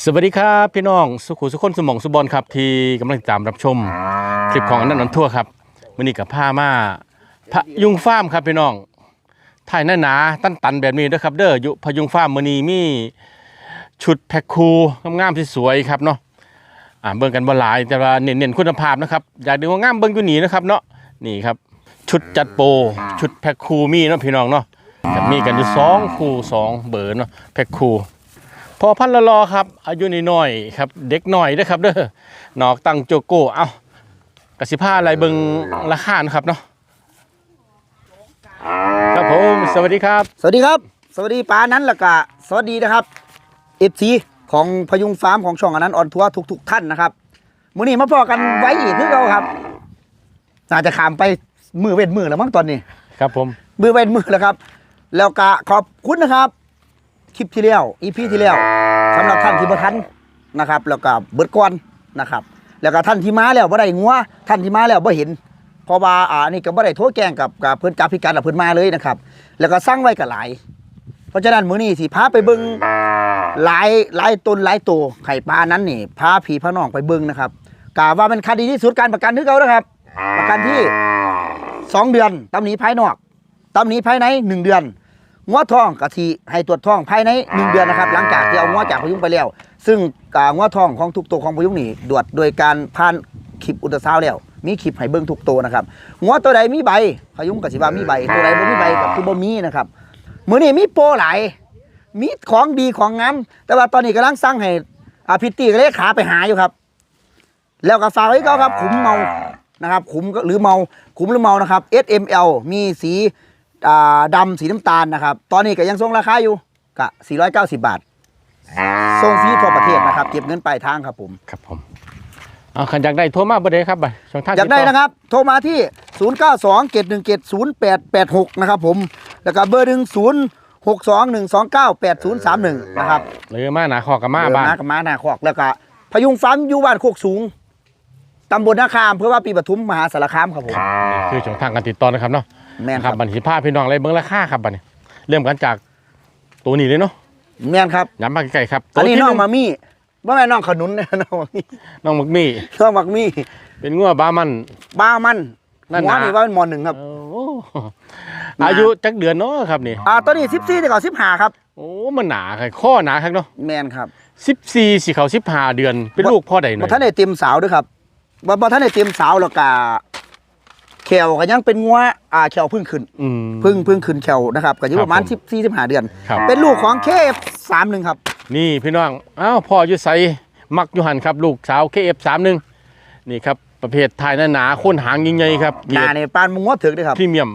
สวัสดีครับพี่น้องสุขุสุคนสมองสุบอลครับที่กำลังติดตามรับชมคลิปของอันนั้นนันทั่วครับวันนี้กับผ้ามาพะยุงฟาร์มครับพี่น้องถ่ายหน้าหนาตันตันแบบนี้ด้วยครับเด้ออยู่พะยุงฟาร์มมือนีมีชุดแพ็คคูงามๆที่สวยครับเนาะอ่าเบิ่งกันบ่หลายแต่ว่าเน้นๆคุณภาพนะครับอยากดูว่างามเบิ่งอยู่นี่นะครับเนาะนี่ครับ ชุดจัดโปรชุดแพ็คคูมีเนาะพี่น้องเนาะจะมีกันอยู่สองคู่สองเบอร์เนาะแพ็คคู พอพันละรอครับ อายุน้อยๆครับ เด็กหน่อยเด้อครับเด้อนอกตั้งโจโก้เอ้ากสิผ้าอะไรเบิงราคานะครับเนาะครับผมสวัสดีครับ สวัสดีครับ สวัสดีปานั้นและกะสวัสดีนะครับเอฟซีของพยุงฟาร์มของช่องอนันต์ออนทัวร์ทุกๆท่านนะครับมื้อนี้มาพอกันไว้อีกคือเราครับน่าจะขามไปมือเว้นมือแล้วมั้งตอนนี้ ครับผมมือเว้นมือแล้วครับ แล้วก็ขอบคุณนะครับ คลิปที่แล้วอีพีที่แล้วสำหรับท่านที่บ่ทันนะครับ แล้วก็เบิดก่อนนะครับ แล้วก็ท่านที่มาแล้วบ่ได้งัวท่านที่มาแล้วบ่เห็นเพราะว่าอ่านี่ก็บ่ได้โทรแจ้งกับกับเพิ่นกับพิการกับเพิ่นมาเลยนะครับ แล้วก็สั่งไว้ก็หลาย เพราะฉะนั้นมื้อนี้สิพาไปเบิ่งหลายหลายต้นหลายตัวไข่ปลานั้นนี่พาพี่พาน้องไปเบิ่งนะครับกะว่ามันคดีที่สุดการประกันคือเก่านะครับ ประกันที่ 2 เดือนตำหนิภายนอกตำหนิภายใน 1 เดือน งัวทองกะทิให้ตรวจท้องภายใน1เดือนนะครับ หลังจากที่เอางัวจากพยุงไปแล้ว ซึ่งกางัวทองของทุกตัวของพยุงนี่ตรวจโดยการผ่านคลิปอุลตราซาวด์แล้ว มีคลิปให้เบิ่งทุกตัวนะครับงัวตัวใดมีใบพยุงกะสิว่ามีใบ ตัวใดบ่มีใบก็คือบ่มีนะครับมื้อนี้มีโปรหลายมีของดีของงามแต่ว่าตอนนี้กำลังสร้างให้อาพิตตี้กับเลขาไปหาอยู่ครับ แล้วก็ฝากไว้ก็ครับขุมเมานะครับขุมก็หรือเมาขุมหรือเมานะครับ SML มีสีอ่า ดำสีน้ำตาลนะครับ ตอนนี้ก็ยังทรงราคาอยู่กะ490 บาทส่งฟรีทั่วประเทศนะครับ เก็บเงินปลายทางครับผมครับผมเอาขันอยากได้โทรมาบ่ได้ครับบ่ช่องทางอยากได้ติต่นะครับ โทรมาที่ 0 9 2 7 1 7 0 8 8 6 นะครับผม แล้วก็เบอร์หนึ่ง0 6 2 1 2 9 8 0 3 1นะครับหรือมาหนาคอกับมาเออบ้านมากับมาหน้าคอกแล้วก็พยุงฟาร์มอยู่บ้านโคกสูงตำบลนาคามเพื่อว่าปีปทุมมหาสารคามครับผมนี่คือช่องทางการติดต่อนะครับเนาะ แม่นนะคครัรับบบัญชีภาพพี่น้องอะไรเบิ่งราคาครับบัดนี้ เริ่มกันจากตัวนี้เลยเนาะแม่นครับ ย้ำมาใกล้ๆครับอันนี้ที่น้องหมามี่ว่าแม่นน้องขนุนนะน้องมามี่น้องมักมี่น้องมักมี่เป็นงัวบามัน บ้ามันนั่นหัวนะ นี่ว่าเป็นมอหนึ่งครับ โอ้อายุจักเดือนเนาะครับนี่ อ่าตอนนี้สิบสี่แต่ก่อนสิบห้าครับ โอ้มันหนาครับข้อหนาครับเนาะแมนครับสิบสี่สิเขาสิบห้าเดือน เป็นลูกพ่อใดหน่บ่อยท่านได้เต็มสาวด้วยครับบ่บ่ท่านได้เต็มสาวแล้วก็แขวก็ยังเป็นงัวอ่าแขวเพึ่งขึ้นอืมเพึ่งเพึ่งขึ้นแขวนะครับก็อยู่ครับประมาณผมสิบสี่สิบห้าเดือน ครับ เป็นลูกของเคฟสามหนึ่งครับ นี่พี่น้อง อ้าวพ่ออยู่ใสมักอยู่หันครับ ลูกสาวเคเอฟสามหนึ่งนี่ครับ ประเภทไทยหนาหนาๆข้นหางยิ่งใหญ่ครับหนาเนี่ยปานมุงงัวถึกด้วยครับพรีเมียม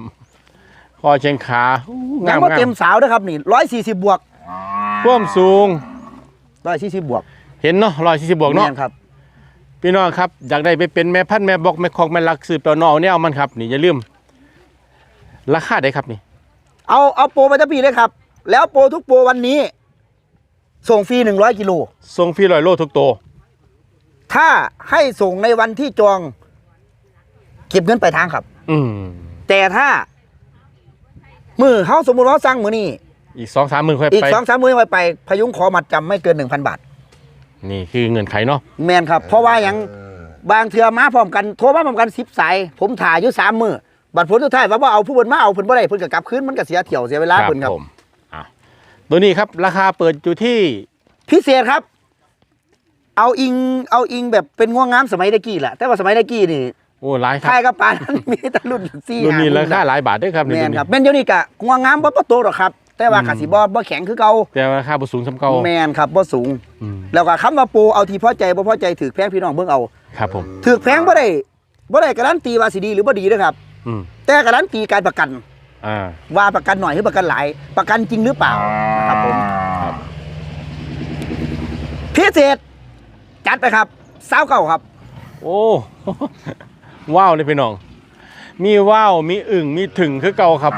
คอเชียงขาอู้ยังงามบ่งาเต็มมสาวด้วยครับนี่ร้อยสี่สิบบวกท่วามสูง ร้อยสี่สิบบวกเห็นเนาะร้อยสี่สิบบวกเนาะ แม่ครับ พี่น้องครับอยากได้ไปเป็นแม่พันธุ์แม่บอกแม่คอกแม่ลักสืบต่อนอเนี่ยเอามันครับ นี่อย่าลืมราคาได้ครับนี่ เอาเอาโปรไปทั้งปีเลยครับ แล้วโปรทุกโปรวันนี้ ส่งฟรีหนึ่งร้อยกิโลทรงฟรีลอยโลทุกตัวถ้าให้ส่งในวันที่จองเก็บเงินไปลายทางครับ อืมแต่ถ้า มือเขาสมมุติว่าสั่งมือนี้อีกสองสามหมื่นค่อยอีกไป สองสามมือไปไป พยุงขอมัดจำไม่เกินหนึ่งพันบาท นี่คือเงินไขเนาะแมนครับ เพราะว่ายังบางเทือมาพร้อมกันโทรมาพร้อมกันสิบสาย ผมถ่ายอยู่สามมือบัตรผลสุดท้ายว่าบ่เอาผู้บนมาเอาผลบ่ได้ผลกับกลับคืนมันก็เสียเที่ยวเสียเวลาผลครับผมอะตัวนี้ครับราคาเปิดอยู่ที่พิเศษครับ เอาอิงเอาอิงแบบเป็นง่วงงามสมัยตะกี้แหละแต่ว่าสมัยตะกี้นี่โอ้หลายครัทายบกับปานนั้นมีแต่รุ่นสี่รุ่นนี้ราคาห้หลายบาทด้วยครับแมนี่นตัวครับแม่นเดี๋ยวนี้กะง่วงงามบ่บ่โตหรอกครับ แต่ว่าอืมกะสิบ่บ่แข็งคือเก่าแต่ราคาบ่สูงสำเก่าแมนครับบ่สูงอืมแล้วก็คำว่าโปรเอาที่พอใจบ่พอใจถือแพงพี่น้องเบิ่งเอาครับผมถือแพงบ่ได้บ่ได้การันตีว่าสิดีหรือบ่ดีเด้อครับอืมแต่การันตีการประกันอ่าว่าประกันหน่อยหรือประกันหลาย ประกันจริงหรือเปล่าครับผมครับพิเศษจัดไปครับสาวเก่าครับ โอ้ว้าวเลยพี่น้อง มีว้าวมีอึ่งมีถึงคือเก่าครับ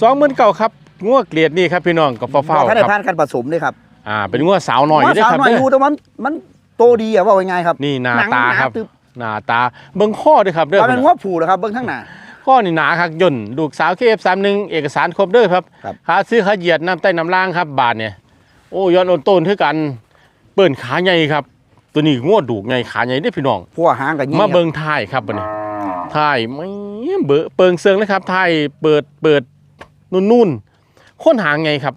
สองหมื่นเก่าครับ งัวเกลียดนี่ครับพี่น้องกับฟ้าบ่ๆทันได้ครับผ่านการผสมด้วยครับอ่าเป็นงัวสาวหน่อยว่าเด้อสาวครับน้อยเด้อยู่อแต่มันมันโตดีอะว่าไงายๆครับ นี่หน้าหนังตาหนาครับตึบหน้าตาเบิ่งข้อด้วยครับเด้อว่าเป็นพี่งัน้องวผูเหรอครับเบิ่งทั้งหน้าข้อนี่หนาครับย่นลูกสาวเคฟสามหนึ่งเอกสารครบเด้อครับครับหาซื้อขาเหยียดน้ำใต้น้ำล่างครับบาทเนี่ยโอ้ย้อนโอนต้นคือกันเปิ้นขาใหญ่ครับ ตัวนี้งวดดูกใหญ่ขาใหญ่เด้อพี่น้องพวกหางกันยี่มาเบิงท้ายครับบัดนี้ท้ายไม่เบอเปิงเซิงเลยครับท้ายเปิดเปิดนุ่นๆ โค่นหางไงครับ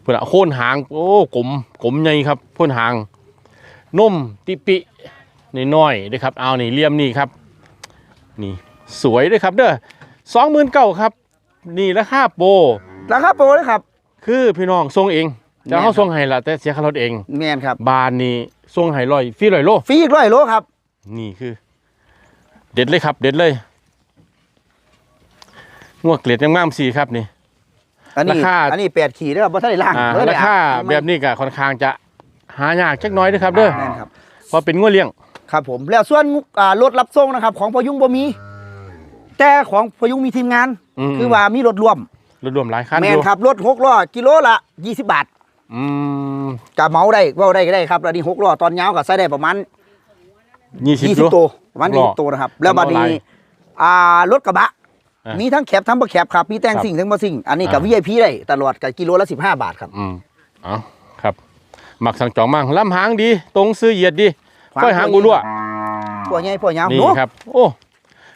เพื่อนอะโค่นหางโอ้กลมกลมใหญ่ครับโค่นหางนมติปิน้อยๆเด้อครับเอานี่เหลี่ยมนี่ครับนี่สวยเด้อครับเด้อสองหมื่นเก้าครับ นี่ราคาโปรราคาโปรเลยครับ คือพี่น้องส่งเองแต่แม่นครัเขาบส่งให้ละแต่เสียค่ารถเองแมนครับบานนี่ส่งให้ร้อยฟรีร้อยโลฟรีอีกร้อยโลครับ นี่คือ เด็ดเลยครับ เด็ดเลยงวกเกล็ดงามๆสีครับนี่ อันนี้ราคา อันนี้แปดขีดนะครับบ่ทันได้ล่างอ่าบ่ทันราได้คาอาแบบนี้ก็ค่อนข้างจะหายากจักหน้อยนะครับเด้อแม่นครับเพราะเป็นงวเลี้ยง ครับผมแล้วส่วนอ่ารถรับส่งนะครับ ของพยุงบ่มี แต่ของพยุงมีทีมงานมคือว่ามีรถร่วมรวมๆหลายคันแมอนยู่ครับรถหกล้อกิโลละ20 บาทอืมกะเหมาได้เว่าได้ก็ได้ครับแล้วนี่หกล้อตอนยาวก็ใส่ได้ประมาณ ยี่สิบ20ตัวประมาณหกล้อ20ตัวนะครับ แล้วบัดหลานี้ยอ่ารถกระบะ อะมีทั้งแคบทั้งบ่แคบครับมีแต่งครับสิ่งทั้งบ่สิ่ง อันนี้กับ อ่า VIP ได้ตลอดกับกิโลละ 15 บาทครับ อืมเอาครับหมักสังจองมั่งลำหางดี ตรงซื้อเหยียดดีก้อยหางอุลัวหัวใหญ่หัวยาวนี่หนูครับ โอ้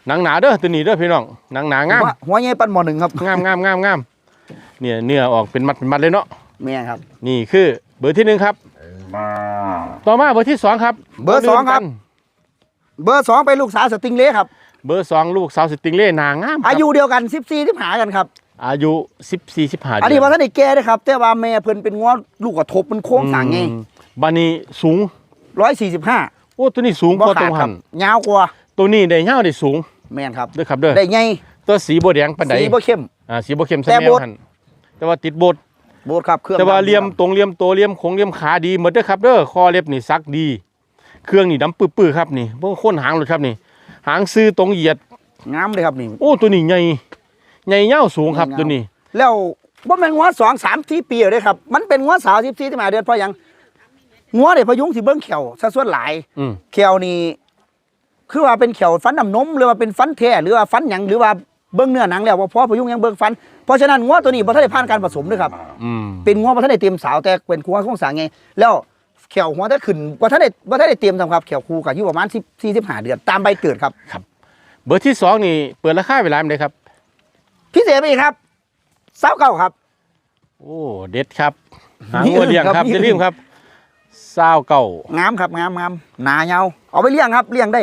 หนังหนาเด้อตัวนี้เด้อพี่น้องหนังหนางามหัวหัวใหญ่ปันหมอหนึ่งครับงามงามงามงามเนี่ยเนื้อออกเป็นมัดเป็นมัดเลยเนาะแม่ครับ นี่คือเบอร์ที่หนึ่งครับ ต่อมาเบอร์ที่สองครับเบอร์สองครับ เบอร์สองเป็นลูกสาวสติงเล่ครับ เบอร์สองลูกสาวสติงเล่นางงามครับอายุเดียวกัน14ที่หากันครับ อายุสิบสี่สิบห้าอันนี้ว่าท่านได้แก่เด้อครับ แต่ว่าแม่เพิ่นเป็นงัวลูกกระทบมันโค้งสร้างไงบานี้สูง145โอ้ตัวนี้สูงกบ่ว่าขาตัดวคหัรับนยาวกว่าตัวนี้ได้เงาวได้สูงแม่นครับเด้อครับเด้อได้ใหญ่ตัวสีโบแดงปันใดสีบ่เข้มอ่าสีโบเข้มแต่ใส่แมโบวดหันแต่ว่าติดโบดโบดครับเครื่องแต่ว่าดำเหลี่ยมตรงเหลี่ยมตัวเหลี่ยมโคงเหลี่ยมขาดีหมดเด้อครับเด้อคอเล็บนี่ซักดี เครื่องนี่ดำปื้อๆครับนี่บ่โค้นหางเลยครับนี่ หางซื้อตรงเหยียดงามเลยครับนี่ โอ้ตัวนี้ใหญ่ใหญ่ยาวสูงครับใหญ่ยาวตัวนี้ แล้วบ่แม่นงัวสองสามสี่ปีเด้อครับ มันเป็นงัวสาว14ที่มาเดือนเพราะหยังงัวเด้พยุงสิเบิ่งเขียวซะส่วนหลายอืมเขียวนี่คือว่าเป็นเขียวฟันน้ำนมหรือว่าเป็นฟันแท้หรือว่าฟันหยังหรือว่าเบิ่งเนื้อหนังแล้วว่าพอพยุงยังเบิ่งฟันเพราะฉะนั้นงัวตัวนี้บ่ทันได้ผ่านการผสมด้วยครับอืมเป็นงัวบ่ทันได้เตรียมสาวแต่เป็นงัวโครงสร้างไงแล้ว เขียวหัวถ้าขึ้นบ่ทันได้บ่ทันได้เตรียมทำครับเขียวคูก็อยู่ประมาณ10 45เดือนตามใบเกิดครับ เบอร์ที่สองนี่เปิดราคาเวลาไหนครับพิเศษไปอีกครับเศร้าเก่าครับ โอ้เด็ดครับหางมีวัวเลี้ยงครับครับมีจะเลี้ยงครับซาวเก่างามครับงามงามหนาเงาเอาไปเลี้ยงครับเลี้ยงได้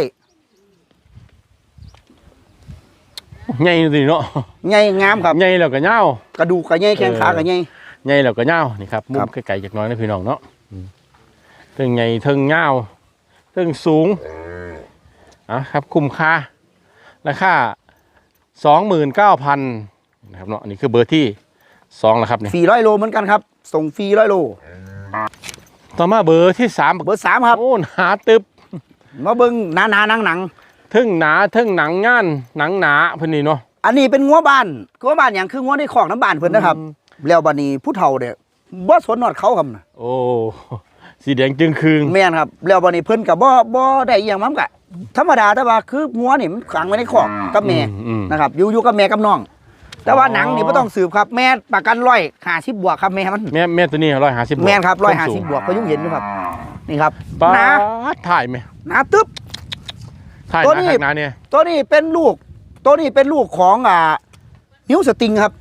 ใหญ่นี่เนาะใหญ่งามครับใหญ่แล้วก็ยาวกระดูกก็ใหญ่แข้งขาก็ใหญ่ใหญ่แล้วก็ยาวนี่ครับมุครัมบไกลๆจากหน้อยนะพี่น้องเนาะ อืมเทิงใหญ่เทิงยาวเทิงสูงอะครับคุ้มค่าราคาสองหมื่นเก้าพันนะครับเนาะอันนี่คือเบอร์ที่สองแล้วครับเนี่ยฟรีร้อยโลเหมือนกันครับ ส่งฟรีร้อยโล ต่อมาเบอร์ที่สามเบอร์สามครับโอ้หนาตึบมาเบิ้งหนาหนาหนังหนังเทึ่งหนาเทึ่งหนังง่านหนังหนาเพิ่นนี่เนาะอันนี้เป็นงัวบ้านงัวบ้านอย่างคืองัวในของน้ำบ้านเพิ่นนะครับอืมแล้วบัดนี้ผู้เฒ่าเนี่ยบ่สนนอดเขาครับน่ะโอ้ สีแดงจึงคืงแม่นครับแล้วบัดนี้เพิ่นก็บ่บ่ได้อหย่างมันก็ธรรมดาแต่ว่าคืองัวนี่มันขังไว้ในคอกกับแม่อือืม นะครับอยู่อยู่กับแม่กับน้อง แต่ว่าอ๋อหนังนี่บ่ต้องสืบครับแม่ประกันร้อย50บวกครับแม่มันแม่แม่ตัวนี้ร้อยห้าสิบแม่นครับ150บวกก็ยุ่งเห็นอยู่ครับนี่ครับป้าหนาดถ่ายไหมหนาตึ๊บ ถ่ายหตัวนานี้ข้างหน้าเนี่ยตัวนี้เป็นลูก ตัวนี้เป็นลูกของอ่านิ้วสติงครับ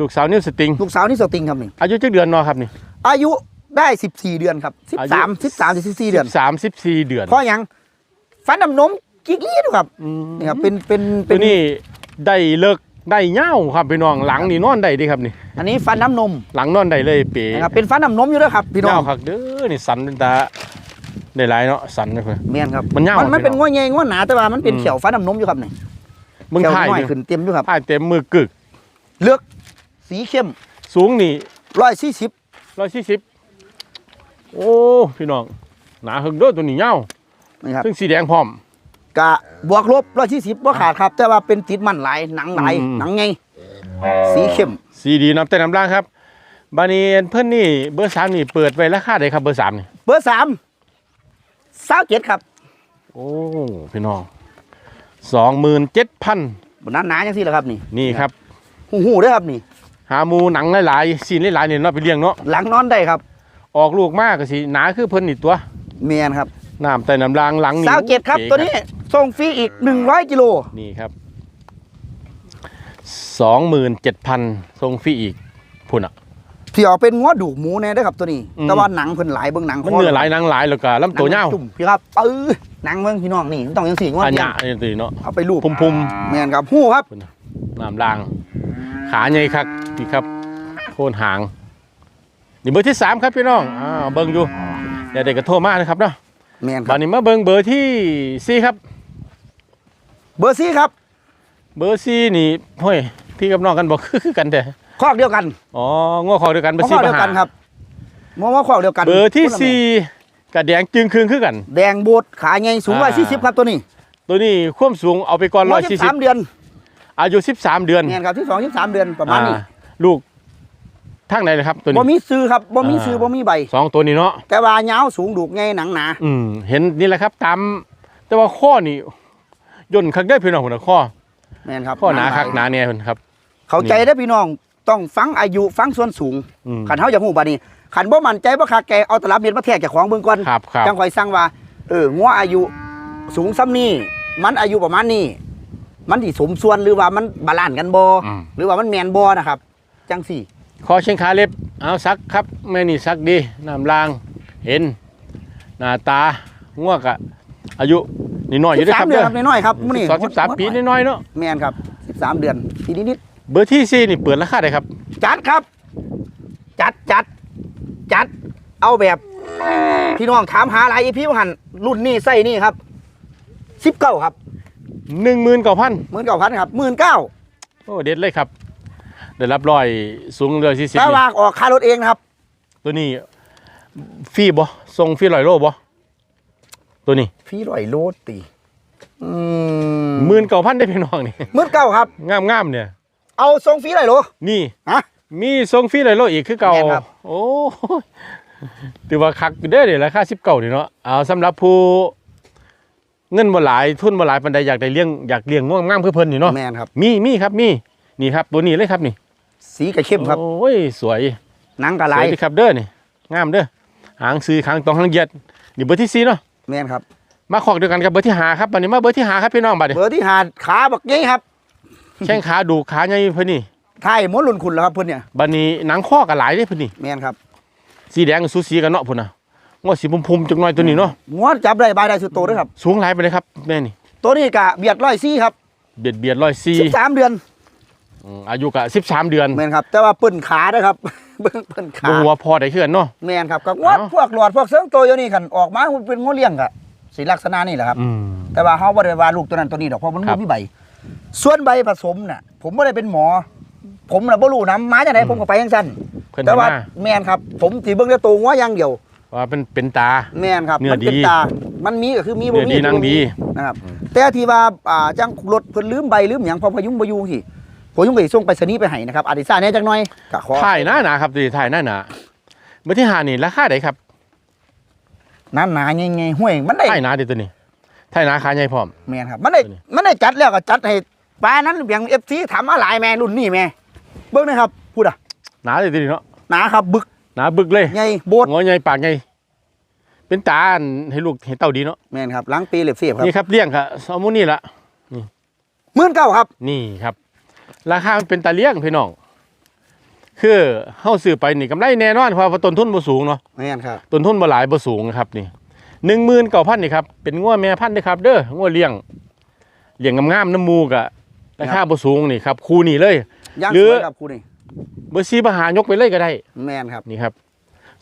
ลูกสาวนิ้วสติง ลูกสาวนิ้วสติงครับนี่อายุจักเดือนเนาะครับนี่อายุ ได้14เดือนครับอายุ13 13ถึง14เดือน สามสิบสี่เดือนเพราะหยังฟันน้ำนมกิ๊กลี้ดูครับอืมนี่ครับ เป็นเป็นเป็ตัวนนี้ได้เลิกได้เง่าครับพี่น้องหลังนี่นอนได้เดีครับนี่ อันนี้ฟันน้ำนมหลังนอนได้เลยเป๋นะครับเป็นฟันน้ำนมอยู่ด้วยครับพี่น้อเง่างครับเด้อนี่สันเป็นตาได้หลายเนาะสันเลยเพื่อน เมียนครับมันยาวมันมันพี่น้องเป็นง้วใหญ่ง้วหนาแต่ว่ามันเป็นอืมเขียวฟันน้ำนมอยู่ครับนี่มึงเขียวถ่ายน้อยดิขึ้นเต็มอยู่ครับถ่ายเต็มมือกึก เลือกสีเข้มสูงนี่ร้อยสี่สิบร้อยสี่สิบ โอ้พี่น้องหนาหึงเด้อตัวนี้เง่านี่ครับซึ่งสีแดงพร้อม กะบวกลบร้อยสี่สิบว่าขาดครับ แต่ว่าเป็นติดมันหลายหนังหลายอืม หนังไงสีเข้มสีดีน้ำแต่น้ำล่างครับบานีเพื่อนนี่เบอร์สามนี่เปิดไว้ราคาใดครับเบอร์สามนี่เบอร์สามสาวเจ็ดครับโอ้พี่น้องสองหมื่นเจ็ดพันบนนั้นหนาจังสี่แหละครับนี่นี่ครับ หูหูด้วยครับนี่ หาหมูหนังหลายๆซีนหลายๆเนี่ยเนาะไปเลี้ยงเนาะหลังนอนได้ครับ ออกลูกมากก็สิหนาคือเพิ่นนี่ตัวแม่นครับน้ำใต้น้ำรางหลังนี่สาวเจ็ดครับก๋ตัวนี้ส่งฟรีอีก 100กิโลนี่ครับสองหมื่นเจ็ดพันทรงฟรีอีกพุ่นอะที่ออกเป็นงัวดูกหมูแน่เด้อครับตัวนี้อืมแต่ว่าหนังเพิ่นหลายเบิ่งหนังมันเนื้อหลายหนังหลายแล้วก็ลำตัวเน่าวจุ่มพี่ครับเออหนังเบิ่งพี่น้องนี่มันต้องจังซี่งัวอันเลี้ยะยงนี่ตีเนาะเอาไปรูปพุ่มพุ่มแม่นครับฮู้ครับๆน้ำราง ขาใหญ่ครับนี่ครับ โคนหาง นี่เบอร์ที่สามครับพี่น้องอ้าวเบิ่งอยู่เดี๋ยวเด็กก็โทรมานะครับเนาะแม่นคบัรัดบนี้มาเบิ่งเบอร์ที่สี่ครับ เบอร์ซี่ครับเบอร์สี่นี่ห้ยพี่กับน้องกันบอกคือกันแต่คอกเดียวกันอ๋อง้อคอเดียวกันเบอร์คสี่อกเบอเดียวร์กันห้าครับมองว่าคอกเดียวกันเบอร์ที่สี่กระแดงจึงคืนคือกัน แดงโบดขาใหญ่สูงอ่า140ครับตัวนี้ตัวนี้ความสูงเอาไปก่อนร้อยสี่สิบ113เดือนอายุสิบสามเดือนแม่นครับที่2 13เดือนประมาณนี้ อ่ลูก ทั้งไหนเลยครับตัวบ่นี้มีซื้อครับบ่มีอ่าซื้อบ่มีใบ สองตัวนี้เนาะแต่ว่ายาวสูงดูกใหญ่หนังหนาอืมเห็นนี่แหละครับตามแต่ว่าข้อนี่ย่นคักได้อพี่น้องผมนะข้อแม่นครับข้อหนาคักหหนานาเนี่ยพุ่นครับ เข้าใจได้อพี่น้องต้องฟังอายุฟังส่วนสูงอืม ขันเฮาอยากฮู้บัดนี้ขันบ่มั่นใจบ่คักแกเอาตลับเม็ดมาแทกจากของเบิ่งก่อนครับครับจังค่อยสั่งว่าเอองัวอายุสูงซ้ำนี้มันอายุประมาณนี้มันสิสมส่วนหรือว่ามันบาลานซ์กันบ่อืมหรือว่ามันแม่นบ่นะครับจังสี่ คอเชียงขาเล็บเอาซักครับแม่นี่ซักดีน้ำลางเห็นหน้าตาง่วกอะอายุนี่น้อยอยู่ด้วยครับ13เดือเด้นอครับน้อยๆครับมื้อนี้สองสิบสามปีน้อยๆเนาะแม่นครับ13เดือนปีนิดเบอร์ที่สี่นี่เปิดราคาได้ครับๆจัดครับ จัดจัดจัดเอาแบบพี่น้องถามหาหลายอีพี่ว่าหันรุ่นนี้ไส้นี่ครับ19ครับหนึ่งหมื่นเก้าพัน19,000ครับ19,000โอ้เด็ดเลยครับ ได้รับรอยสูงเลยสี่สิบถ้าว่าออกค่ารถเองนะครับ ตัวนี้ฟรีบ่ส่งฟรีร้อยโลบ่ตัวนี้พี่ร้อยโลตีอืมหมื่นเก้าพันได้พี่น้องนี่หมื่นเก้าครับงามงามๆเนี่ย เอาทรงฟรีร้อยโลนี่ฮะมีส่งฟรีร้อยโลอีกคือเก่าแม่นครับโอ้ยถือว่าคักอยู่เด้อเดี๋ยวราคาสิบเก้านี่เนาะเอาสำหรับผู้เงินบ่หลายทุนบ่หลายปานใดอยากได้เลี้ยงอยากเลี้ยงง่วงงามคือเพิ่นนี่เนาะแมนครับมีมีครับมีนี่ครับตัวนี้เลยครับนี่ สีกระเข้มครับ โอ้ยสวยหนังกระสลาวยยดีครับเด้อนี่งามเด้อหางซื้อหางตองหางเหยียดนี่เบอร์ที่สี่เนาะแมนครับ มาขอกเดียวกันกับเบอร์ที่หาครับบัดนี้มาเบอร์ที่หาครับพี่น้องบัดนี้เบอร์ที่หาดขาบักยี่ครับแข้งขาดูขาใหญ่เพิ่นนี่ไทยมดลุนคุณแล้วครับเพื่อนเนี่ยบัดนี้หนังข้อก็หลายเด้เพิ่นนี่แมนครับสีแดงสูสีกันเนาะพุ่นน่ะงอสีพุ่มๆจักหน่อยตัวนี้เนาะงวดจับได้บายได้สุดโตด้วยครับ สูงหลายไปเลยครับแม่นี่ตัวนี้กะเบียดร้อยซี่ครับเบียดเบียดร้อยสี่สิบสามเดือน อายุกะสิบสามเดือนแมนครับ แต่ว่าเปิ้นขาด้วยครับเบิ้งเปิ้นขาบ่หัวาพอได้ขึ้นเนาะ แมนครับกับงวดเอ้า พวกหลอดพวกเสื้อตัวอยู่นี่ขันออกมามันเป็นงวดเลี้ยงกะสีลักษณะนี่แหละครับ อืม แต่ว่าเขาบ่ได้ว่าลูกตัวนั้นตัวนี้ดอกเพราะมันครับ่บมีใบ ส่วนใบผสมน่ะ ผมบ่ได้เป็นหมอ ผมน่ะบ่รู้นํมาจังไดอืมผมก็ไปจังซั่นเพิ่นแต่ให้ว่ามาแม่นครับ ผมสิเบิ่งแต่ตัวงัวอย่างเดียว ว่าเป็นเป็นตา แม่นครับ เนื้อมัเป็นดีตา มันมีก็คือมีบ่เนื้อมีดีหนังดี นะครับ แต่ที่ว่าอ่าจังรถเพิ่นลืมใบลืมหยังเพอพยุงบ่อยู่สิ ผมยุงก็สิส่งไปรษณีย์ไปให้นะครับอาดิซ่าแหน่จักหน่อยก็ขอถ่ายหน้าหนาครับดีถ่ายหน้าหนาเบอร์ที่หานี่ราคาไดครับน้ำหนาใหญ่ๆห้วยมันได้ถ่ายหนาดีตัวนี้ถ่ายหนาขาใหญ่พร้อม แม่นครับมันได้ตัวนี้ มันได้จัดแล้วก็จัดให้ปลานั้นอย่าง FC ถามมาหลายแม่รุ่นนี้แม่เบิ่งนะครับพูดอะหนาดีตัวนี้เนาะหนาครับบึกหนาบึกเลยใหญ่โบดงอใหญ่ปากใหญ่เป็นตาอันให้ลูกให้เต้าดีเนาะแม่นครับล้างปีเล็บเสียบครับนี่ครับเลี้ยงครับสมุนี่ละหมื่นเก้าครับ นี่ครับ ราคามันเป็นตาเลี้ยงพี่น้อง คือเฮาซื้อไปนี่กำไรแน่นอนเพราะว่าต้นทุนบ่สูงเนาะแม่นครับต้นทุนบ่หลายบ่สูงนะครับนี่หนึ่งหมื่นเก้าพันนี่ครับเป็นงัวแม่พันธุ์เด้อครับ เด้องัวเลี้ยงเลี้ยงงามๆน้ำมูกอะราคาบ่สูงนี่ครับคู่นี่เลยย่างหรืสอวยครับครูนี่เบอร์ซีบหายกไปเลยก็ได้ แม่นครับนี่ครับ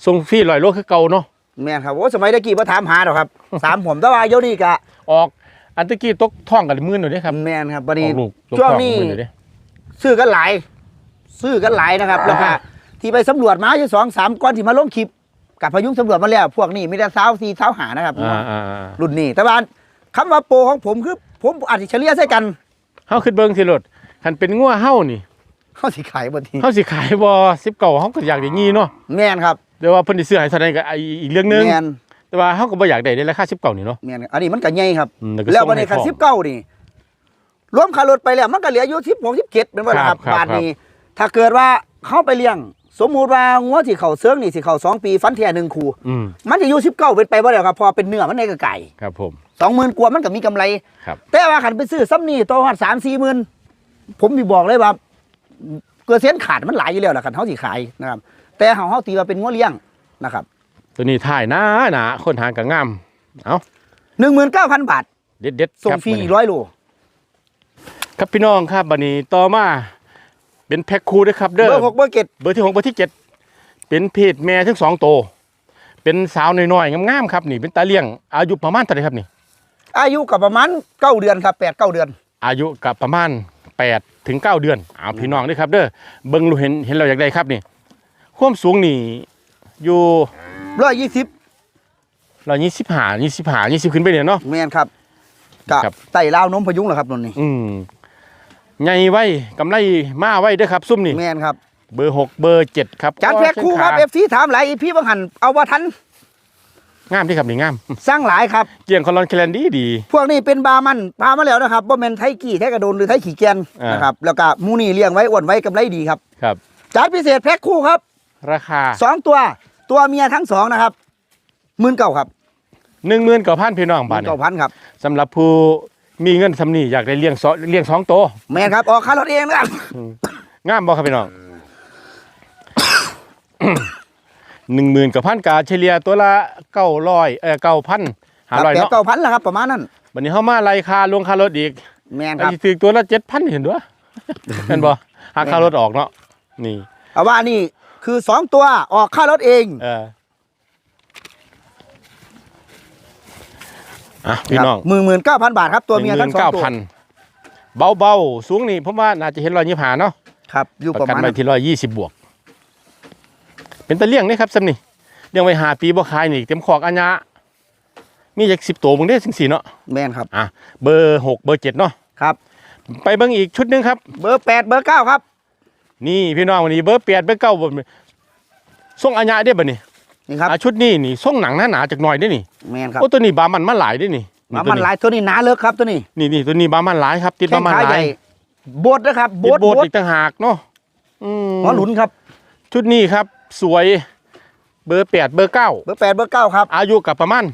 ส่งฟรีร้อยโลคือเก่าเนาะแม่นครับโอ้สมัยตะกี้มาถามหาดอกครับสามผมแต่ว่าเดี๋ยวนี้กะออกอันตะกี้ตกท่องกันหมื่นหน่อยเด้ครับแม่นครับบัดอนี้อกลูกตกช่วงท่องนี้ ซื้อกันหลาย ซื้อกันหลายนะครับแล้วก็อ่าที่ไปสำรวจมาอยู่สองสามก้อนที่มาลงคลิปกับพายุงสำรวจมาแล้ว พวกนี้มีแต่สาวสีสาวหานะครับอ่าอ่าอ่ารุ่นนี้แต่ว่าคำว่าโปรของผมคือ ผมอาจจะเฉลี่ยใส่กันเฮาขึ้นเบิ่งสิรถคันเป็นงัวเฮานี่เขาสิขายบนทีเฮาสิขายบ่10เก่าเฮาก็อยากได้งี้เนาะแม่นครับแต่ว่าเพิ่นสิซื้อให้เท่าใดก็อีกเรื่องหนึงแม่นแต่ว่าเฮาก็บ่อยากได้ในราคา10เก่านี่เนาะแม่นอันนี้มันก็ใหญ่ครับอืมแล้วก็แล้วส่งวันนี้ให้คันพร้อมสิบเก้านี่ รวมค่ารถไปแล้วมันก็เหลืออยู่สิบหกสิบเจ็ดเป็นว่าคครัรับบครับ บาทนี้ ถ้าเกิดว่าเข้าไปเลี้ยง สมมุติว่างัวที่เขาเซิงนี่สิเขาสองปีฟันแท้หนึ่งคูอืมมันจะอยู่สิบเก้าเป็นไปบ่ได้ครับเพอเป็นเนื้อมันในกระไก่ครับผมสองหมื่นกว่ามันก็มีกำไร ครับ แต่ว่าขันไปซื้อซ้ำนี่ตัวหัดสามสี่หมื่นผมมีบอกเลยว่าเกิดเส้นขาดมันหลายอยู่แล้วล่ะขันเขาสิขายนะครับ แต่เขาเขาตีว่าเป็นงัวเลี้ยงนะครับตัวนี้ถ่ายหน้าหนาคนหางกับงามเอาหนึ่งหมื่นเก้าพันบาท เด็ดเด็ดๆส่งครับฟรีมื้อนี้ร้อยโล ครับพี่น้องครับบันนี้ต่อมาเป็นแพ็คคู่ด้วยครับเด้อเบอร์หกเบอร์เจ็ดเบอร์ที่หกเบอร์ที่เจ็ดเป็นเพศแม่ทั้งสองโตวเป็นสาวน้อยๆงามๆครับนี่เป็นตาเลี้ยง อายุประมาณเท่าไหรครับนี่ อายุกับประมาณเก้าเดือนครับแปดเก้าเดือน อายุกับประมาณ8ถึง9เดือนเอาพี่น้องด้วยครับเด้อเบิ่งรู้เห็นเห็นเราอยากได้ครับนี่ความสูงนี่อยู่ร้อยยี่สิบเรายี่สิบห้ายี่สิบห้ายี่สิบขึ้นไปเนี่ยเนาะแมนครับกับครับไต่ลาวนมพยุงเหรอครับนนนี่อืม ใหญ่ไว้กำไรมาไว้เด้อครับ ซุ่มนี่แมนครับเบอร์หกเบอร์เจ็ดครับจานแพ็คคู่ครับโอ้เอยฟซีถามหลายอีพี่บังหันเอาว่าทันงามที่ครับนี่งาม สร้างหลายครับเกี่ยงคอลอนแคลนดีดี พวกนี้เป็นบามันพามาแล้วนะครับว่าเป็นไทกี่ไทกระโดนหรือไทขี่แกนอ่านนะครับแล้วก็หมูนี่เลี้ยงไว้อ้วนไว้กำไรดีครับครับจานพิเศษแพ็คคู่ครับ ราคาสองตัวตัวเมียทั้งสองนะครับหมื่นเก้าครับหนึ่งหมื่นเก้าพันพี่น้องหบามื่ทนเก้าพันครับสำหรับผู้ มีเงินสำนีอยากได้เลี้ยงสองเลี้ยงสองโตวแมนครับออกค่ารถเองนะครับงามบ่ครับพี่น้อง หนึ่งหมื่นกับพันกาเฉลี่ยตัวละเก้าร้อยเออเก้าพันหาร้อยแปดเนาะเก้าพันแหละครับประมาณนั้นวันนี้เข้ามาไล่คาลงคารถอีกแมนไอ้ครับ ที่ถือตัวละเจ็ดพันเห็นด้วยเห็นบ่หาคารถออกเนาะนี่ เอาว่านี่คือสองตัวออกค่ารถเอง เออ อะพี่น้องหมื่นหมื่นเก้าพันบาทครับตัวเมียทั้งสองเก้าตัวพันเบาๆ สูงนี่ผมว่าน่าจะเห็นรอยยี่หาเนาะครับอยู่ปประระกันมาณไปนั้นที่ร้อยยี่สิบบวก เป็นตะเลี่ยงนี่ครับซ้ำนี่เลี้ยงไว้หาปีบ่ขายนี่เต็มขอกอัญญะมีจากสิบตัวมึงได้สิงสี่เนาะแมนครับอะเบอร์หกเบอร์เจ็ดเนาะครับ ไปเบิ่งอีกชุดหนึงครับ เบอร์แปดเบอร์เก้าครับ นี่พี่น้องวันนี้เบอร์แปดเบอร์เก้าบนส่งอัญญะได้บ่นี่ นี่ครับอะชุดนี้นี่ส่งหนังหนาหนาๆจากหน่อยได้นี่แมนครับโอ้ตัวนี้บามันมาหลายได้นี่หมามันหลายตัวนี้หนาเลิกครับตัวนี้นี่นี่ตัวนี้บามันหลายครับติดแข้บางมันขาหลาใหญ่ยโบดนะครับโบติดดโบโบดดอีกต่างหากเนาะอืมหัวหลุนครับชุดนี้ครับ สวยเบอร์แปดเบอร์เก้าเบอร์แปดเบอร์เก้าครับ อายุกับประมาณ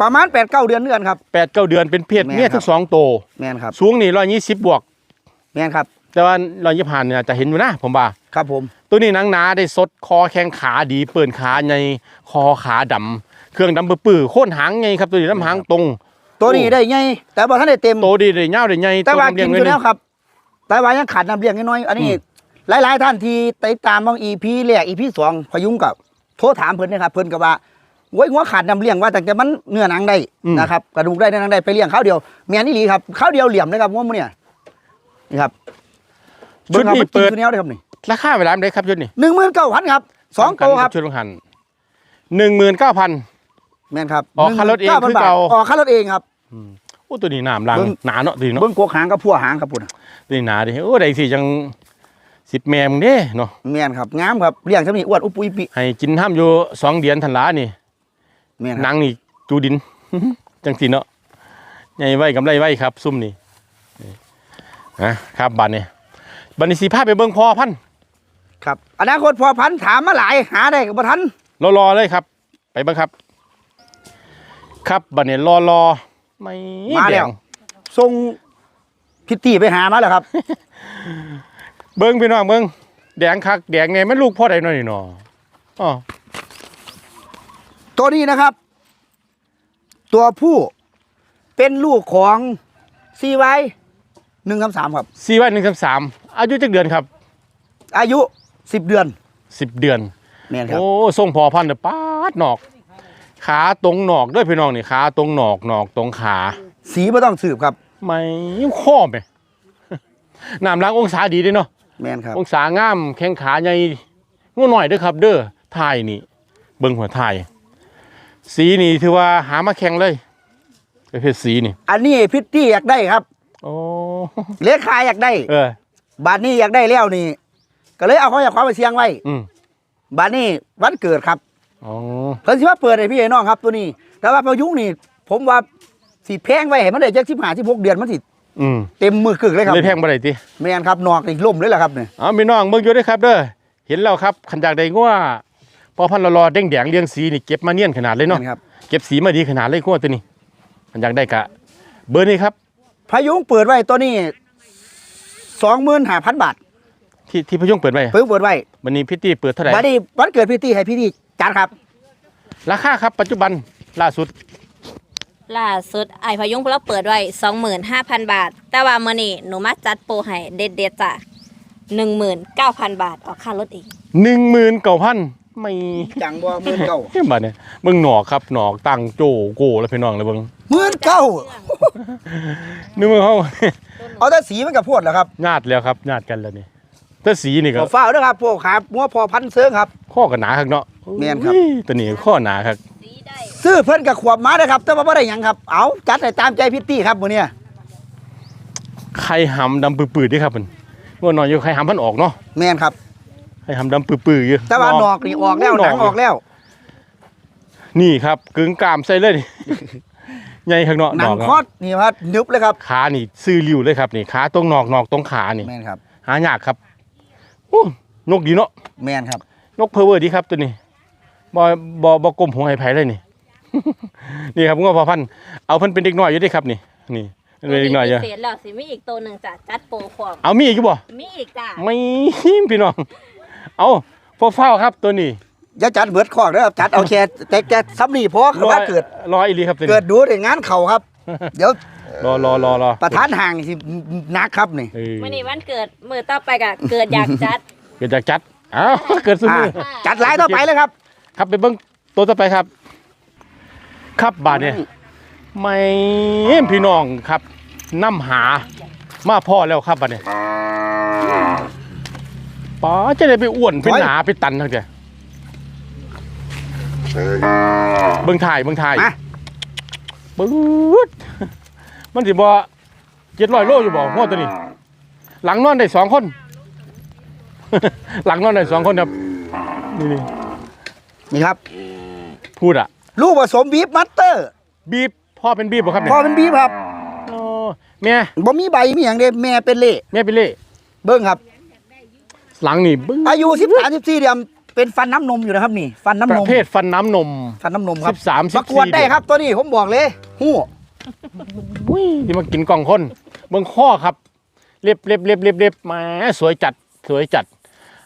ประมาณแปดเก้าเดือนเดือนครับ แปดเก้าเดือนเป็นเพศแม่นเมียครับ ทั้งสองโตวแมนครับ สูงนี่ร้อยยี่สิบบวก แมนครับ แต่ว่าร้อยยี่สิบห้าเนี่ยจะเห็นอยู่นะผมว่าครับผม ตัวนี้หนังหนาได้สดคอแข้งขาดีเปิ่นขาในคอขาดำเครื่องดำปื้อๆโค่นหางไงครับตัวนี้ลำหางตรง ตัวนี้ได้ไงแต่ว่าท่านได้เต็มโตดีได้เงาวได้ใหญ่แต่ว่าตัวกินเลี้อยงยู่ไว้แล้วครับ แต่ว่ายังขาดน้ำเลี้ยงน้อยๆอันนี้อืมหลาย ๆ ท่านที่ติดตามบางอีพีแรกอีพีสองพยุงกับโทรถามเพิ่นนะครับเพิ่นก็ว่าโว้ยหัวขาดน้ำเลี้ยงว่าแต่แต่มันเนื้อหนังได้นะครับกระดูกได้เนื้อหนังได้ไปเลี้ยงข้าวเดียวแม่นอี่หลีครับข้าวเดียวเหลี่ยมเลยครับว่ามื้อเนี่ยนี่ครับ ชุดนี้บิ่งอาเปิดกินตัวแนวเลยครับนี่ราคาเวลาไหนครับชุดนี้หนึ่งหมื่นเก้าพันครับสองโตวครับชุดลงหันหนึ่งหมื่นเก้าพันแม่นครับออกค่ารถเอง19,000คือเก่าบทออกค่ารถเองครับโอ้ตัวนี้หนามลังเบิ่งหนาเนาะตัวนี้เนาะเบิ้งกวกหางกับพัวหางครับพุ่นตัวนี้หนาดิโอ้ได้สิจังสิบแมมงเด้เนาะแม่นครับงามครับเลี้ยงซะนี่อ้วนอุปุยปิให้กินห้ามอยู่สองเดือนทันหลานี่แม่นหคนัรับงนี่จูดินจังสีเนาะใหญ่ไว้กำไรไว้ครับ ซุ่มนี่นี่นะครับบัตรเนี่ย บัตรนี้สีภาพไปเบิ่งพอพันธุ์ครับอนาคตพอพันธุ์ถามมาหลายหาได้กับบ่ทันรอๆเลยครับ ไปเบิ่งครับ ครับบัตรเนี่ยรอๆไม่มาแล้วดง ส่งพิตตี้ไปหามาแล้วครับ เบิ่งพี่น้องเบิ่งแดงคักแดงไงมันลูกพ่อใดหน่อยเนาะอ๋อตัวนี้นะครับ ตัวผู้เป็นลูกของซีไวหนึ่งคำสามครับสี่วันหนึ่งสาม อายุจักเดือนครับ อายุสิบเดือนสิบเดือน แม่นครับ โอ้ส่งพอพันธุ์เด้อป้าดหนอก ขาตรงหนอกด้วยพี่น้องนี่ขาตรงหนอกหนอกตรงขาสีไม่ต้องสืบครับ ไม่ข้อมไปน้ำล้างองศาดีเด้วยเนาะ แม่นครับ องศางามแข้งขาใหญ่งูหน่อยเด้อครับ เด้อถ่ายนี่ เบิ่งหัวถ่ายสีนี่ถือว่าหามาแข่งเลยประเภทสีนี่อันนี้พิตตี้อยากได้ครับ โอ้ เลขาอยากได้ เออ บาทนี้อยากได้แล้วนี่ ก็เลยเอาเขาอยากความไปเสียงไว้อืมบาทนี้วันเกิดครับอ๋อเพิ่นสิว่าเปิดให้พี่ไอ้น้องครับตัวนี้ แต่ว่าพายุนี่ ผมว่าสิแพงไว้ให้มันได้จักสิบห้าสิบหกเดือนมันสิอืมเต็มมือกึกเลยครับเลยแพงบ่ได้ติแม่นครับนอกนี่ล่มเลยแหละครับเนี่ยเอาพี่น้องเบิ่งอยู่เด้อครับ เด้อเห็นแล้วครับขันจากใดงัวพอพันธุ์รอๆแดงแดงๆเรียงสีนี่เก็บมาเนียนขนาดเลยเนาะแม่นครับเก็บสีมาดีขนาดเลยงัวตัวนี้ขันจากได้กะ เบอร์นี้ครับพายุงเปิดไว้ตัวนี้ สองหมื่นห้าพันบาทที่ที่พยุงเปิดไว้เพิ่งเปิดไว้วันนี้พี่ตี้เปิดเท่าไหร่บัดนี้วันเกิดพี่ตี้ให้พี่ตี้จัดครับ ราคาครับปัจจุบันล่าสุด ล่าสุดไอพยุงเราเปิดไว้25,000บาท แต่ว่ามื้อนี้หนูมาจัดโปรให้เด็ดๆจ้ะ19,000บาทออกค่ารถอีกหนึ่งหมื่นเก้าพันไม่จังบ่หมื่นเก้าเฮ้ยมาเนี่ยเบิ่งหนอกครับหนอกตั้งโจโกแล้วพี่น้องเลยเบิ่งหมื่นเก้านึกว่าเขา เอาแต่สีมันกับพวดเหรอครับญาติแล้วครับญาติกันแล้วนี่ถ้าสีนี่ก็ขอฟ้าวด้วยครับพวกครับมัวพอพันเซิงครับ ข้อกันหนาครับเนาะแม่นครับ อุ้ยตัวนี้ข้อหนาครับสีได้ซื้อเพิ่นกับขวบมาเด้อครับ แต่ว่าบ่ได้หยังครับ เอาจัดให้ตามใจพี่ตี้ครับมื้อเนี้ยไข่หำดำปื้อๆเด้วยครับมันเมื่อนอนอยู่ไข่หำพันออกเนาะแม่นครับ ไข่หำดำปื้อๆอยู่แต่ว่าหนอกนี่ออกแล้วหนังออกแล้ว นี่ครับกึ่งกามใส่เลยนี่ ใหญ่ข้างนอกหหนันงอกคอดนี่ครับนึบเลยครับขานี่ซื้อริ้วเลยครับนี่ขาตรงหนอกหนอกตรงขานี่แม่นครับหายากครับโอ้นกดีเนาะแม่นครับ นกเพอร์เวอร์ดีครับตัวนี้บอบอบอกลมหัวไห้ไผ่เลยนี่ นี่ครับงอพอพันธุ์เอาเพิ่นเป็นเด็กน้อยอยู่เด้ครับนี่นี่เป็นเด็กน้อยอยู่พิเศษแล้วสิมีอีกตัวหนึงจ้ะจัดโปรความเอามีอีกอยู่บ่มีอีกจ้ะไม่พี่น้องเอาพอเฝ้าครับตัวนี้ อย่าจัดเบิดคอกเด้อครับจัดเอาแค่แต่แค่ซ้ำนี่พอคือว่าเกิดรออีหลีครับตัวนี้เกิดดูในงานเข่าครับ เดี๋ยวรอรอรอรอประธานห่างสิหนักครับนี่เออมื้อนี้วันเกิดมื้อต่อไปก็เกิดอยากจัด เกิดจากจัดอ้าวเกิดสุดอ่ามือจัดหลายต่อไปเลยครับ ครับไปเบิ้งตัวต่อไปครับ ครับบาทเนี่ยไม่พี่น้องครับน้ำหามาพ่อแล้วครับบาทเนี่ยป๋าจะได้ไปอ้วนเป็นหนาไปตันทั้งเดีย เบิ้งถ่ายเบิ้งถ่ายมาบึ้ดมันสิบ่เจ็ดร้อยโลอยู่บ่หัวตัวนี้ หลังนอนได้สองคน หลังนอนได้สองคนครับ นี่นี่นี่ครับ พูดอะ ลูกผสมบีฟมัตเตอร์ บีบพ่อเป็นบีบบ่ครับเนี่ยพ่อเป็นบีฟครับโอ้แม่บ่มีใบมีอย่างเดียวแม่เป็นเล่แม่เป็นเล่เบิ้งครับ หลังนี่บึ้งอายุ13 14เดือน เป็นฟันน้ำนมอยู่นะครับนี่ ฟันน้ำปนระมเภทฟันน้ำนม ฟันน้ำนมครับ13ประกวดได้ครับตัวนี้ผมบอกเลยหู้อุ้ยที่มากินกล่องคนเบิ่งข้อครับ เล็บเล็บเล็บเล็บเล็บแหมาสวยจัดสวยจัด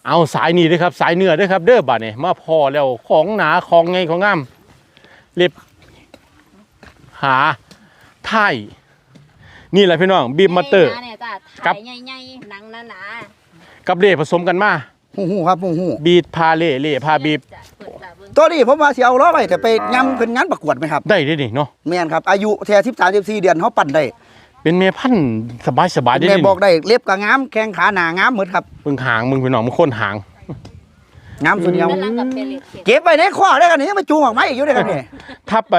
เอาสายนี่ด้วยครับ สายเนื้อด้วยครับ เด้อบาดเนี่ยมาพอแล้วของหนาของไงของงามเล็บ หาท่ายนี่แหละพี่น้องบีบมาเตอร์ใหญ่ๆเนี่ยจ้ะครัถ่าบยใหญ่ๆหนังหนากับเล่ผสมกันมา หู้หู้ครับหู้หู้บีดพาเล่เล่พาบีบจ้ะเปิดจ้ะเบิ่งตัวนี้ผมว่าสิเอาล้อไปแต่ไปยำเป็นงานประกวดไหมครับ ได้ด้วยนี่เนาะแม่นครับอายุแค่13 14เดือนเขาปั่นได้เป็นเมพันธุ์สบายสบายได้แม่นี่บอกได้เล็บก็งามแข้งขาหนางามหมดครับมึงหางมึงพี่น้องมึงโค่นหางงามสุดเดียวด้านหลังกับเปเลตเขตเก็บไว้ในข้อได้กันนี่ยังมาจูงออกมาอีกอยู่ได้กันนี่ถ้าไป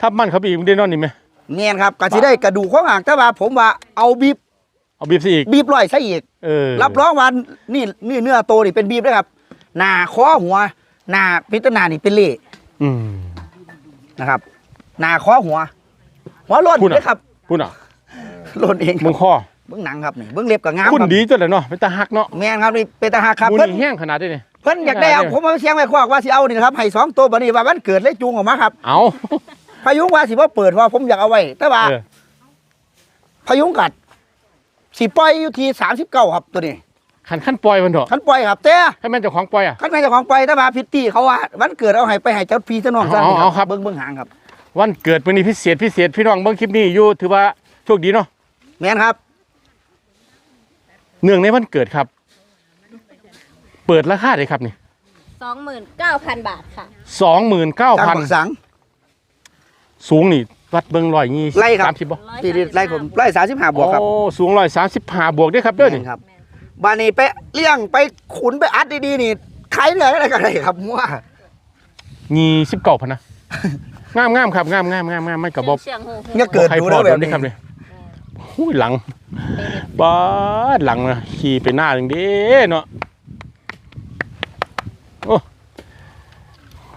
ถ้ามันเขาไปอีกมึงได้นอนนี่ไหมเนียนครับก็สิได้กระดูกข้อห่างแต่ว่าผมว่าเอาบีบ เอาบีบสิอีกบีบร้อยซะอีก เออรับรองว่านี่นี่เนื้อโตนี่เป็นบีบด้วยครับ หน้าคอหัว หน้าพิจารณานี่เป็นเล่อืมนะครับ หน้าคอหัว หัวโล้นพูดอะเลยครับพูดอะโล้นเองมึงข้อเบื้องหนังครับนี่เบื้องเล็บกับงามคุณครับดีจังเลยเนาะเป็นตาหักเนาะแม่นครับนี่เป็นตาหักครับมูเพิ่นนี่แห้งขนาดนี้นี่เพิ่นอยากได้เอาผมมาเสียงไว้ควักว่าสิเอานี่นะครับให้สองตัวบัดนี้ว่าวันเกิดเลยจูงออกมาครับ เอาพายุงว่าสิว่าเปิดว่าผมอยากเอาไว้ แต่ว่าเออพายุงกัด สิปล่อยอยู่ที่39ครับตัวนี้ขันขั้นปล่อยมันเถอะคันปล่อยครับแต่ให้แม่นเจ้าของปล่อยอะคันแม่เจ้าของปล่อยแต่ว่าพิตตี้เขาว่าวันเกิดเอาให้ไปให้เจ้าพี่เจ้าน้องซะเอาเอาครับ เบิ่งเบิ่งหางครับวันเกิดวันนี้พิเศษพิเศษพี่น้องเบิ่งคลิปนี้อยู่ถือว่าโชคดีเนาะแม่นครับ เนื่องในวันเกิดครับ เปิดราคาเลยครับนี่29,000บาทค่ะ สองหมื่นเก้าตามพันบักสังสูงนี่ วัดเบิ่งร้อยยี่ไล่ครับ สามสิบบ่ที่ที่ไล่ผมไล่สามสิบห้าบวกครับโอ้สูงร้อยสามสิบห้าบวกเด้วยครับเด้อนี่ แม่นครับบ้านนี้ไปเลี้ยงไปขุนไปอัดดีๆนี่ขายเหนื่อยอะไรกันเลยครับมั่วยี่สิบเก้าพันนะงามงามครับงามงามงามงามไม่กระบอกเสียงหูเนี่ยเกิดใครดูพแล้อวโดแบบนได้นี้ครับเลยหุ้ยหลังบ้าดหลังนะขี่ไปหน้าหนึ่งเด้เนาะโอ้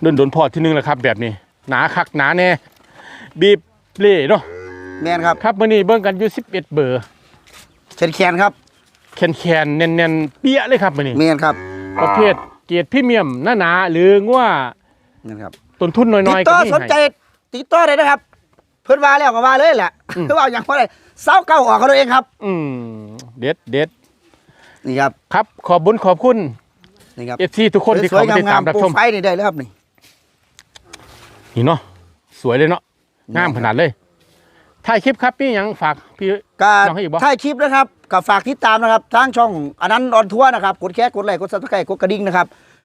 โดนโดนพอที่หนึงแล้วครับ แบบนี้ หนาคักหนาแน่ บีบเล่เนาะแม่นครับครับมื่อนี้เบิ่งกันอยู่สิบเอ็ดเบอร์เชนแคนครับแคนแคนๆแน่นแน่นๆเปี้ยเลยครับมื่อนี้แม่นครับประเภทเกียรติพรี่เมียมหน้าหนาหรืองัวนะครับต้นทุนน้ติอยดๆก็ต่อมีสนใจให้ ติดต่อได้นะครับ เพิ่นว่าแล้วก็ว่าเลยแหละอืม เพิ่นว่าอย่างว่าอะไรเศร้าเก้าออกเขาตัวเองครับอืมเด็ดเด็ดนี่ครับครับ ขอบบุญขอบคุณ นี่ครับเอฟซีทุกคนที่สวยเขาๆมาติดงาตามมรับๆโปรชมไฟล์นี่ได้เลยครับนี่นี่เนาะสวยเลยเนาะ งามขนาดเลยถ่ายคลิปครับพี่หยังฝากพี่ก็น้องให้อีกบ่ถ่ายคลิปนะครับก็ฝากติดตามนะครับทางช่องอันนั้นออนทัวร์นะครับกดแค่กดไลค์กดซับสไครต์กดกระดิ่งนะครับ